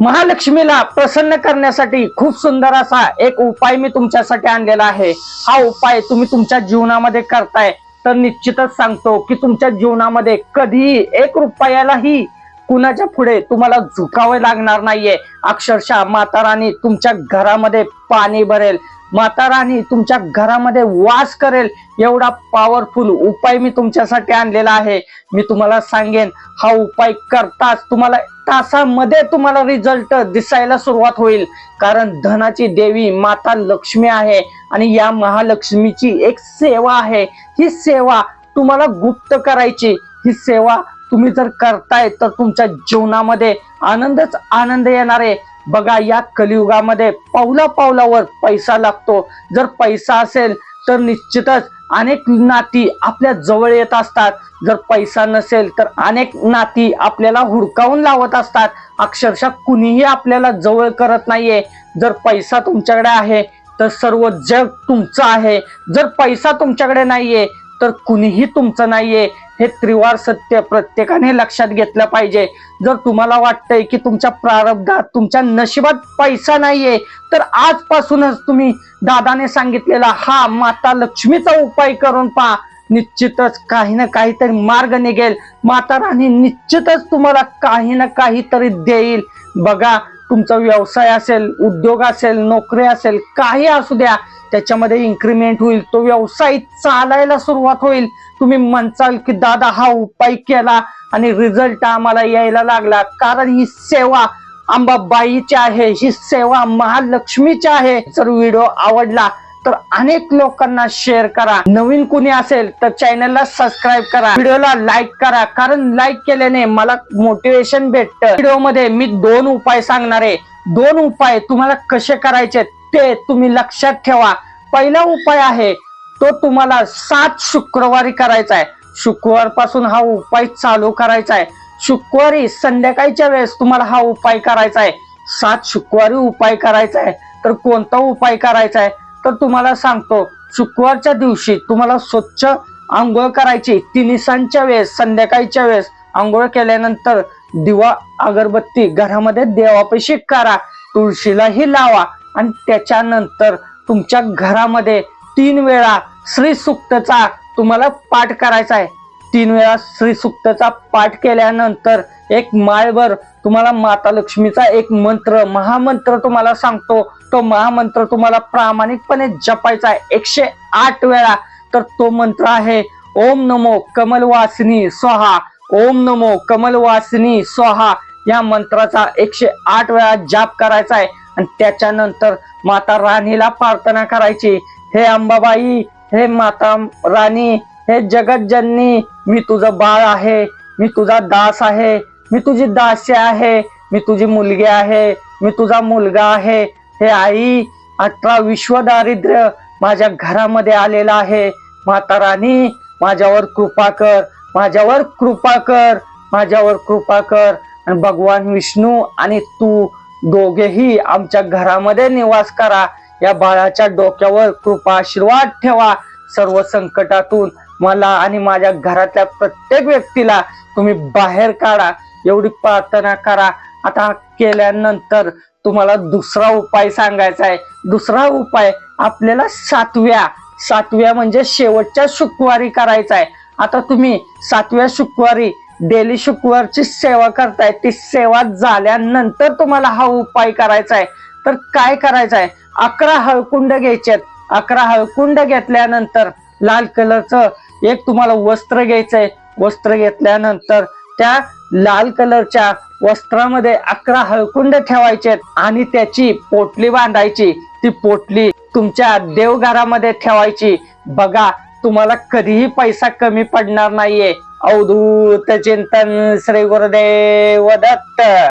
महालक्ष्मीला प्रसन्न करण्यासाठी खूप सुंदर असा एक उपाय मी तुमच्यासाठी आणलेला आहे. हा उपाय तुम्ही तुमच्या जीवनामध्ये करताय तर निश्चितच सांगतो की तुमच्या जीवनामध्ये कधीही एक रुपयालाही कुणाच्या पुढे तुम्हाला झुकावे लागणार नाहीये? अक्षरशः माता राणी तुमच्या घरामध्ये पाणी भरेल. माता राणी तुमच्या घरामध्ये वास करेल. एवढा पॉवरफुल उपाय मी तुमच्यासाठी आणलेला आहे. मी तुम्हाला सांगेन हा उपाय करताच तुम्हाला तासामध्ये तुम्हाला रिझल्ट दिसायला सुरुवात होईल. कारण धनाची देवी माता लक्ष्मी आहे आणि या महालक्ष्मीची एक सेवा आहे. ही सेवा तुम्हाला गुप्त करायची. ही सेवा तुम्ही जर करताय तर तुमच्या जीवनामध्ये आनंदच आनंद येणार आहे. बघा या कलियुगामध्ये पावला पावलावर पैसा लागतो. जर पैसा असेल तर निश्चितच अनेक नाती आपल्या जवळ येत असतात. जर पैसा नसेल तर अनेक नाती आपल्याला हुडकावून लावत असतात. अक्षरशः कुणीही आपल्याला जवळ करत नाहीये. जर पैसा तुमच्याकडे आहे तर सर्व जग तुमचं आहे. जर पैसा तुमच्याकडे नाहीये तर कुणीही तुमचं नाहीये. हे त्रिवार सत्य प्रत्येकाने लक्षात घेतलं पाहिजे. जर तुम्हाला वाटतंय की तुमच्या प्रारब्धात तुमच्या नशिबात पैसा नाहीये तर आजपासूनच तुम्ही दादाने सांगितलेला हा माता लक्ष्मीचा उपाय करून पहा. निश्चितच काही ना काहीतरी मार्ग निघेल. माता राणी निश्चितच तुम्हाला काही ना काहीतरी देईल. बघा तुमचा व्यवसाय असेल उद्योग असेल नोकरी असेल काही असू द्या त्याच्यामध्ये इन्क्रीमेंट होईल तो व्यवसाय चालायला सुरुवात होईल. तुम्ही म्हणचाल की दादा हा उपाय केला आणि रिझल्ट आम्हाला यायला लागला. कारण ही सेवा अंबाबाईची आहे ही सेवा महालक्ष्मीची आहे. जर व्हिडिओ आवडला तर अनेक लोकांना शेअर करा. नवीन कुणी असेल तर चॅनलला सबस्क्राईब करा. व्हिडिओला लाईक करा. कारण लाईक केल्याने मला मोटिवेशन भेटतं. व्हिडिओमध्ये मी दोन उपाय सांगणार आहे. दोन उपाय तुम्हाला कसे करायचे ते तुम्ही लक्षात ठेवा. पहिला उपाय आहे तो तुम्हाला सात शुक्रवारी करायचा आहे. शुक्रवारपासून हा उपाय चालू करायचा आहे. शुक्रवारी संध्याकाळच्या वेळेस तुम्हाला हा उपाय करायचा आहे. सात शुक्रवारी उपाय करायचा आहे. तर कोणता उपाय करायचा आहे? तर तुम्हाला सांगतो शुक्रवारच्या दिवशी तुम्हाला स्वच्छ आंघोळ करायची. तिनिसांच्या वेळेस संध्याकाळच्या वेळेस आंघोळ केल्यानंतर दिवा अगरबत्ती घरामध्ये देवापैशी करा तुळशीलाही लावा आणि त्याच्यानंतर तुमच्या घरामध्ये तीन वेळा श्री सुक्तचा तुम्हाला पाठ करायचा आहे. तीन वेळा श्री सुक्तचा पाठ केल्यानंतर एक माळभर तुम्हाला माता लक्ष्मीचा एक मंत्र महामंत्र तुम्हाला सांगतो. तो महामंत्र तुम्हाला प्रामाणिकपणे जपायचा आहे. एकशे आठ वेळा. तर तो मंत्र आहे ओम नमो कमलवासिनी स्वाहा. ओम नमो कमलवासिनी स्वाहा. या मंत्राचा एकशे आठ वेळा जाप करायचा आहे. आणि त्याच्यानंतर माता राणीला प्रार्थना करायची. हे अंबाबाई हे माता राणी हे जगतजननी मी तुझं बाळ आहे मी तुझा दास आहे मी तुझी दासी आहे मी तुझी मुलगी आहे मी तुझा मुलगा आहे हे आई अठरा विश्व दारिद्र्य माझ्या घरामध्ये आलेलं आहे. माता राणी माझ्यावर कृपा कर माझ्यावर कृपा कर माझ्यावर कृपा कर. आणि भगवान विष्णू आणि तू दोघेही आमच्या घरामध्ये निवास करा. या बाळाच्या डोक्यावर कृपा आशीर्वाद ठेवा. सर्व संकटातून मला आणि माझ्या घरातल्या प्रत्येक व्यक्तीला तुम्ही बाहेर काढा. एवढी प्रार्थना करा. आता केल्यानंतर तुम्हाला दुसरा उपाय सांगायचा आहे. दुसरा उपाय आपल्याला सातव्या सातव्या म्हणजे शेवटच्या शुक्रवारी करायचा आहे. आता तुम्ही सातव्या शुक्रवारी डेली शुक्रवारची सेवा करताय ती सेवा झाल्यानंतर तुम्हाला हा उपाय करायचा आहे. तर काय करायचं आहे? अकरा हळकुंड घ्यायचेत अकरा हळकुंड घेतल्यानंतर लाल कलरचं एक तुम्हाला वस्त्र घ्यायचंय वस्त्र घेतल्यानंतर त्या लाल कलरच्या वस्त्रामध्ये अकरा हळकुंड ठेवायचे आणि त्याची पोटली बांधायची. ती पोटली तुमच्या देवघरामध्ये ठेवायची. बघा तुम्हाला कधीही पैसा कमी पडणार नाहीये. अवधूत चिंतन श्री गुरुदेव दत्त.